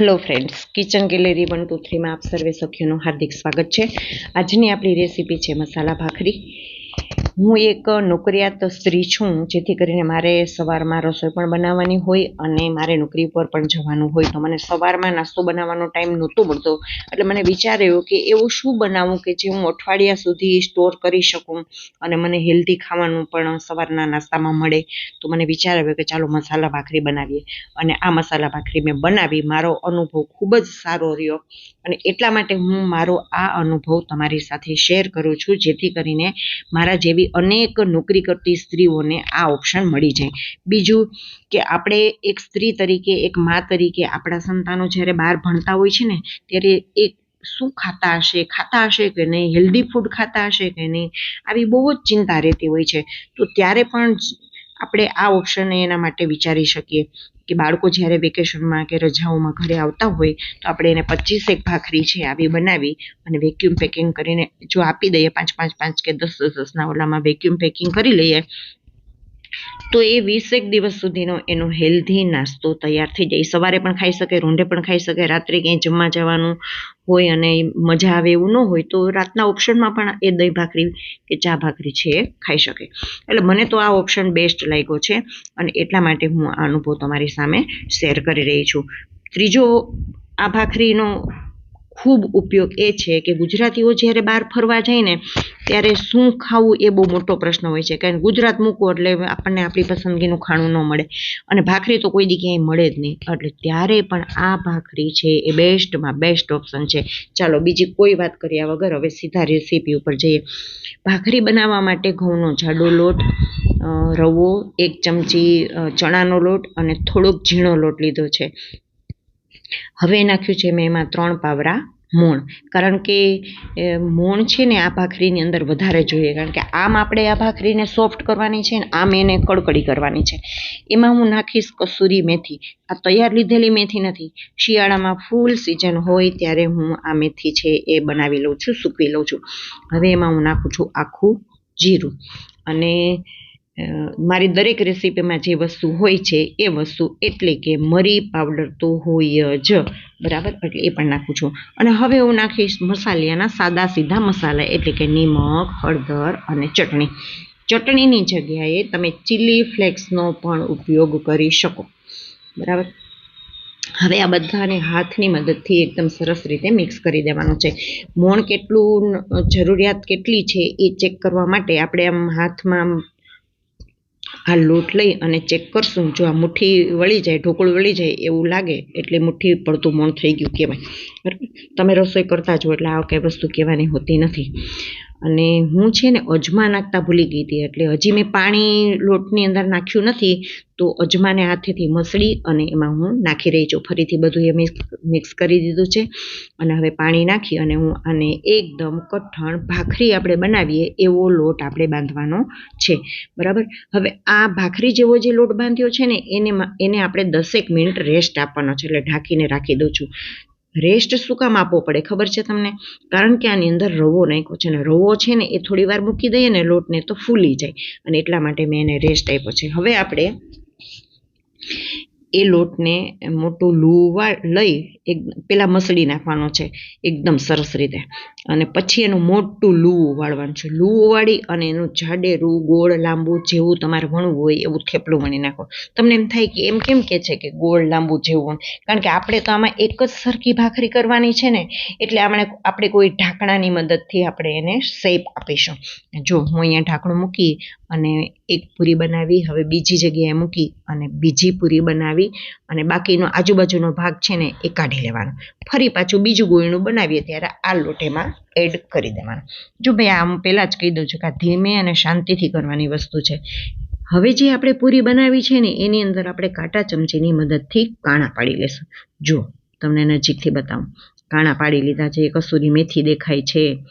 Hello friends kitchen gallery one two થ્રીમાં આપ સર્વે સખીઓનું હાર્દિક સ્વાગત છે. આજની આપણી રેસીપી છે મસાલા ભાખરી. હું એક નોકરિયાત સ્ત્રી છું, જેથી કરીને મારે સવારમાં રસોઈ પણ બનાવવાની હોય અને મારે નોકરી પર પણ જવાનું હોય. તો મને સવારમાં નાસ્તો બનાવવાનો ટાઈમ નહોતો મળતો. એટલે મને વિચાર આવ્યો કે એવું શું બનાવું કે જે હું અઠવાડિયા સુધી સ્ટોર કરી શકું અને મને હેલ્ધી ખાવાનું પણ સવારના નાસ્તામાં મળે. તો મને વિચાર આવ્યો કે ચાલો મસાલા ભાખરી બનાવીએ. અને આ મસાલા ભાખરી મેં બનાવી. મારો અનુભવ ખૂબ જ સારો રહ્યો. અને એટલા માટે હું મારો આ અનુભવ તમારી સાથે શેર કરું છું, જેથી કરીને મારા જેવી અનેક નોકરી કરતી સ્ત્રીઓને આ ઓપ્શન મળી જાય. બીજું કે આપણે એક સ્ત્રી તરીકે, એક મા તરીકે આપણા સંતાનો જ્યારે બહાર ભણતા હોય છે ને, ત્યારે એક શું ખાતા હશે ખાતા હશે કે નહીં હેલ્ધી ફૂડ ખાતા હશે કે નહીં, આવી બહુ જ ચિંતા રહેતી હોય છે. તો ત્યારે પણ આપણે આ ઓપ્શન એના માટે વિચારી શકીએ કે બાળકો જ્યારે વેકેશનમાં કે રજાઓમાં ઘરે આવતા હોય તો આપણે એને પચીસેક ભાખરી છે આવી બનાવી અને વેક્યુમ પેકિંગ કરીને જો આપી દઈએ પાંચ પાંચ પાંચ કે દસ દસ દસના ઓલામાં વેક્યુમ પેકિંગ કરી લઈએ તો એ વીસેક દિવસ સુધીનો એનો હેલ્ધી નાસ્તો તૈયાર થઈ જાય. સવારે પણ ખાઈ શકે રૂંઢે પણ ખાઈ શકે, રાત્રે ક્યાંય જમવા જવાનું હોય અને મજા આવે એવું ન હોય તો રાતના ઓપ્શનમાં પણ એ દહીં ભાખરી કે ચા ભાખરી છે એ ખાઈ શકે. એટલે મને તો આ ઓપ્શન બેસ્ટ લાગ્યો છે અને એટલા માટે હું આ અનુભવ તમારી સામે શેર કરી રહી છું. ત્રીજો આ ભાખરીનો ખૂબ ઉપયોગ એ છે કે ગુજરાતીઓ જ્યારે બહાર ફરવા જાય ને, ત્યારે શું ખાવું એ બહુ મોટો પ્રશ્ન હોય છે. કારણ કે ગુજરાત મૂકો એટલે આપણને આપણી પસંદગીનું ખાણું ન મળે. અને ભાખરી તો કોઈ દી ક્યાંય મળે જ નહીં. એટલે ત્યારે પણ આ ભાખરી છે એ બેસ્ટમાં બેસ્ટ ઓપ્શન છે. ચાલો બીજી કોઈ વાત કર્યા વગર, હવે સીધા રેસીપી ઉપર જઈએ. ભાખરી બનાવવા માટે ઘઉંનો જાડો લોટ રવો, એક ચમચી ચણાનો લોટ અને થોડોક ઝીણો લોટ લીધો છે. હવે નાખ્યું છે મેં એમાં ત્રણ પાવરા મોણ કારણ કે મોણ છે ને આ ભાખરીની અંદર વધારે જોઈએ. કારણ કે આમ આપણે આ ભાખરીને સોફ્ટ કરવાની છે ને આમ એને કડકડી કરવાની છે. એમાં હું નાખીશ કસૂરી મેથી. આ તૈયાર લીધેલી મેથી નથી. શિયાળામાં ફૂલ સિઝન હોય ત્યારે હું આ મેથી છે એ બનાવી લઉં છું, સૂકવી લઉં છું. હવે એમાં હું નાખું છું આખું જીરું. અને મારી દરેક રેસીપીમાં જે વસ્તુ હોય છે, એ વસ્તુ એટલે કે મરી પાવડર તો હોય જ. બરાબર? એટલે એ પણ નાખું છું. અને હવે હું નાખીશ મસાલિયાના સાદા સીધા મસાલા, એટલે કે નિમક, હળદર અને ચટણી. ચટણીની જગ્યાએ તમે ચીલી ફ્લેક્સનો પણ ઉપયોગ કરી શકો. બરાબર? હવે આ બધાને હાથની મદદથી એકદમ સરસ રીતે મિક્સ કરી દેવાનું છે. મોણ કેટલું જરૂરિયાત કેટલી છે એ ચેક કરવા માટે આપણે આમ હાથમાં આ લોટ લઈ અને ચેક કરશું. જો આ મુઠ્ઠી વળી જાય, ઢોકળું વળી જાય એવું લાગે, એટલે મુઠ્ઠી પડતું મોણ થઈ ગયું કહેવાય. બરાબર? તમે રસોઈ કરતા જો એટલે આ કંઈ વસ્તુ કહેવાની હોતી નથી. અને હું છે ને અજમા નાખતા ભૂલી ગઈ હતી. એટલે હજી મેં પાણી લોટની અંદર નાખ્યું નથી, તો અજમાને હાથેથી મસળી અને એમાં હું નાખી રહી છું. ફરીથી બધું એ મિક્સ કરી દીધું છે અને હવે પાણી નાખી અને હું આને એકદમ કઠણ ભાખરી આપણે બનાવીએ એવો લોટ આપણે બાંધવાનો છે. બરાબર? હવે આ ભાખરી જેવો જે લોટ બાંધ્યો છે ને, એને એને આપણે દસેક મિનિટ રેસ્ટ આપવાનો છે. એટલે ઢાંકીને રાખી દઉં છું. રેસ્ટ શું કામ આપવો પડે ખબર છે તમને? કારણ કે આની અંદર રવો નાખ્યો છે ને રવો છે ને એ થોડી વાર મૂકી દઈએ ને લોટને તો ફૂલી જાય. અને એટલા માટે મેં એને રેસ્ટ આપ્યો છે. હવે આપણે એ લોટને મોટું લુવા લઈ એક પેલા મસળી નાખવાનો છે, એકદમ સરસ રીતે. અને પછી એનું મોટું લૂવું વાળવાનું છે. લૂવું વાળી અને એનું જાડેરું, ગોળ, લાંબુ જેવું તમારે વણવું હોય એવું થેપલું વણી નાખો. તમને એમ થાય કે એમ કેમ કે છે કે ગોળ, લાંબુ જેવું કારણ કે આપણે તો આમાં એક જ સરખી ભાખરી કરવાની છે ને, એટલે આપણે આપણે કોઈ ઢાંકણાની મદદથી આપણે એને શેપ આપીશું. જો હું અહીંયા ઢાંકણું મૂકી અને એક પૂરી બનાવી, હવે બીજી જગ્યાએ મૂકી અને બીજી પૂરી બનાવી અને બાકીનો આજુબાજુનો ભાગ છે ને એ કાઢી લેવાનો. ફરી પાછું બીજું ગોળીનું બનાવીએ ત્યારે આ લોટ એમાં એડ કરી દેવાનો. જો ભાઈ આમ પહેલાં જ કહી દઉં છું કે આ ધીમે અને શાંતિથી કરવાની વસ્તુ છે. હવે જે આપણે પૂરી બનાવી છે ને એની અંદર આપણે કાંટા ચમચીની મદદથી કાણા પાડી લેશું. જો તમને નજીકથી બતાવું. કાણા પાડી લીધા છે, કસૂરી મેથી દેખાય છે,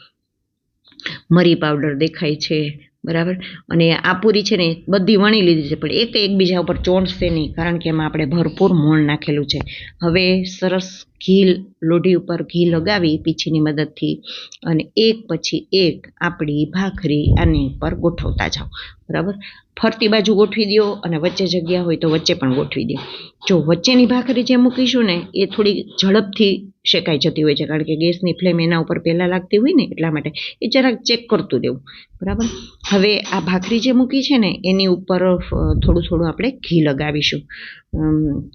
મરી પાવડર દેખાય છે બરાબર? અને આ પૂરી છે ને બધી વણી લીધી છે, પણ એક એકબીજા ઉપર ચોંટશે નહીં, કારણ કે એમાં આપણે ભરપૂર મોણ નાખેલું છે. હવે સરસ ઘી લોઢી ઉપર ઘી લગાવી પીછીની મદદથી અને એક પછી એક આપણી ભાખરી આની ઉપર ગોઠવતા જાઓ. બરાબર? ફરતી બાજુ ગોઠવી દો અને વચ્ચે જગ્યા હોય તો વચ્ચે પણ ગોઠવી દો. જો વચ્ચેની ભાખરી જે મૂકીશું ને, એ થોડી ઝડપથી શેકાઈ જતી હોય છે, કારણ કે ગેસની ફ્લેમ એના ઉપર પહેલાં લાગતી હોય ને, એટલા માટે એ જરાક ચેક કરતું દેવું બરાબર? હવે આ ભાખરી જે મૂકી છે ને, એની ઉપર થોડું થોડું આપણે ઘી લગાવીશું.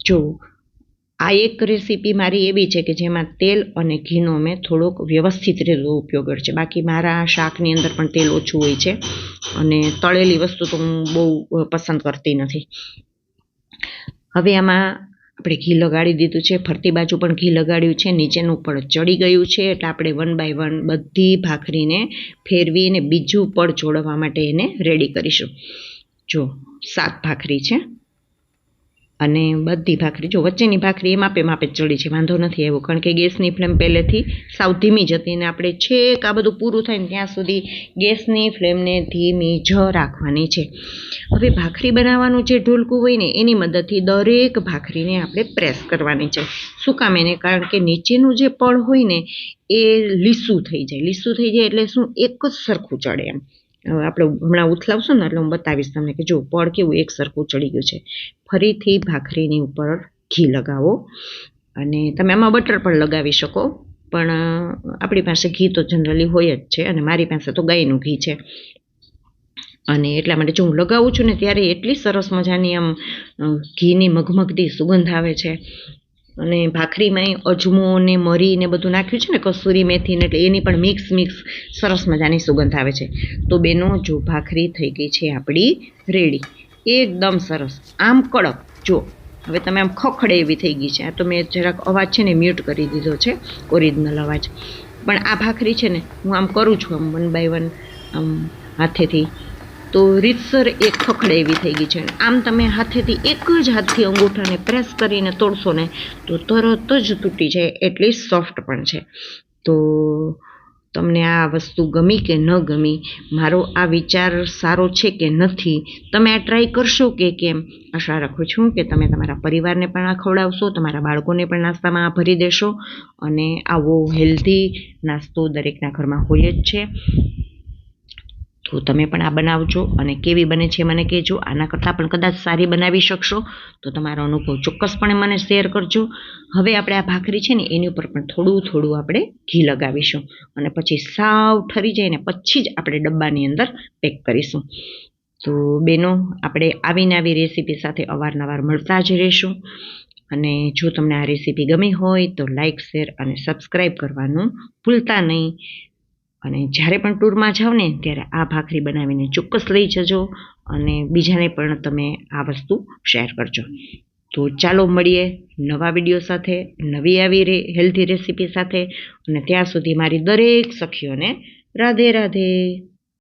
જો આ એક રેસીપી મારી એવી છે કે જેમાં તેલ અને ઘીનો મેં થોડોક વ્યવસ્થિત રીતે ઉપયોગ કર્યો છે. બાકી મારા શાકની અંદર પણ તેલ ઓછું હોય છે અને તળેલી વસ્તુ તો હું બહુ પસંદ કરતી નથી. હવે આમાં આપણે ઘી લગાડી દીધું છે. ફરતી બાજુ પણ ઘી લગાડ્યું છે. નીચેનું પડ ચડી ગયું છે. એટલે આપણે વન બાય વન બધી ભાખરીને ફેરવીને બીજું પડ જોડવા માટે એને રેડી કરીશું. જો સાત ભાખરી છે. અને બધી ભાખરી, જો વચ્ચેની ભાખરી એ માપે માપે ચડી છે, વાંધો નથી આવ્યો. કારણ કે ગેસની ફ્લેમ પહેલેથી સાવ ધીમી જ હતી અને આપણે છેક આ બધું પૂરું થાય ને ત્યાં સુધી ગેસની ફ્લેમને ધીમી જ રાખવાની છે. હવે ભાખરી બનાવવાનું જે ઢોલકું હોય ને, એની મદદથી દરેક ભાખરીને આપણે પ્રેસ કરવાની છે. શું કામ એને? કારણ કે નીચેનું જે પળ હોય ને, એ લીસું થઈ જાય. લીસું થઈ જાય એટલે શું? એક જ સરખું ચડે એમ. આપણે હમણાં ઉથલાવશું ને એટલે હું બતાવીશ તમને કે જો પડ કેવું એક સરખું ચડી ગયું છે. ફરીથી ભાખરીની ઉપર ઘી લગાવો અને તમે આમાં બટર પણ લગાવી શકો, પણ આપણી પાસે ઘી તો જનરલી હોય જ છે અને મારી પાસે તો ગાયનું ઘી છે. અને એટલા માટે જો હું લગાવું છું ને ત્યારે એટલી સરસ મજાની આમ ઘીની મઘમગતી સુગંધ આવે છે. અને ભાખરીમાં અજમો ને મરી ને બધું નાખ્યું છે ને, કસૂરી મેથી ને એટલે એની પણ મિક્સ મિક્સ સરસ મજાની સુગંધ આવે છે. તો બેનો, જો ભાખરી થઈ ગઈ છે આપણી રેડી એકદમ સરસ. આમ કડક. જો, હવે તમે આમ ખખડે એવી થઈ ગઈ છે. આ તો મેં જરાક અવાજ છે ને મ્યુટ કરી દીધો છે ઓરિજિનલ અવાજ. પણ આ ભાખરી છે ને, હું આમ કરું છું આમ વન બાય વન આમ હાથેથી. તો રીતસર એ ખખડે એવી થઈ ગઈ છે. આમ તમે હાથેથી એક જ હાથથી અંગૂઠાને પ્રેસ કરીને તોડશો ને, તો તરત જ તૂટી જાય, એટલી સોફ્ટ પણ છે. તો તમને આ વસ્તુ ગમી કે ન ગમી, મારો આ વિચાર સારો છે કે નથી, તમે આ ટ્રાય કરશો કે કેમ? આશા રાખું છું કે તમે તમારા પરિવારને પણ આ ખવડાવશો, તમારા બાળકોને પણ નાસ્તામાં આ ભરી દેશો, અને આવો હેલ્ધી નાસ્તો દરેકના ઘરમાં હોય જ છે. તો તમે પણ આ બનાવજો અને કેવી બને છે મને કહેજો. આના કરતાં પણ કદાચ સારી બનાવી શકશો. તો તમારો અનુભવ ચોક્કસપણે મને શેર કરજો. હવે આપણે આ ભાખરી છે ને, એની ઉપર પણ થોડું થોડું આપણે ઘી લગાવીશું. અને પછી સાવ ઠરી જાય ને, પછી જ આપણે ડબ્બાની અંદર પેક કરીશું. તો બેનો, આપણે આવીને આવી રેસીપી સાથે અવારનવાર મળતા જ રહીશું. અને જો તમને આ રેસીપી ગમી હોય તો લાઈક, શેર અને સબસ્ક્રાઈબ કરવાનું ભૂલતા નહીં. અને જ્યારે પણ ટૂરમાં જાઓ ને, ત્યારે આ ભાખરી બનાવીને ચોક્કસ લઈ જજો અને બીજાને પણ તમે આ વસ્તુ શેર કરજો. તો ચાલો મળીએ નવા વીડિયો સાથે, નવી આવી હેલ્ધી રેસીપી સાથે. અને ત્યાં સુધી મારી દરેક સખીઓને રાધે રાધે.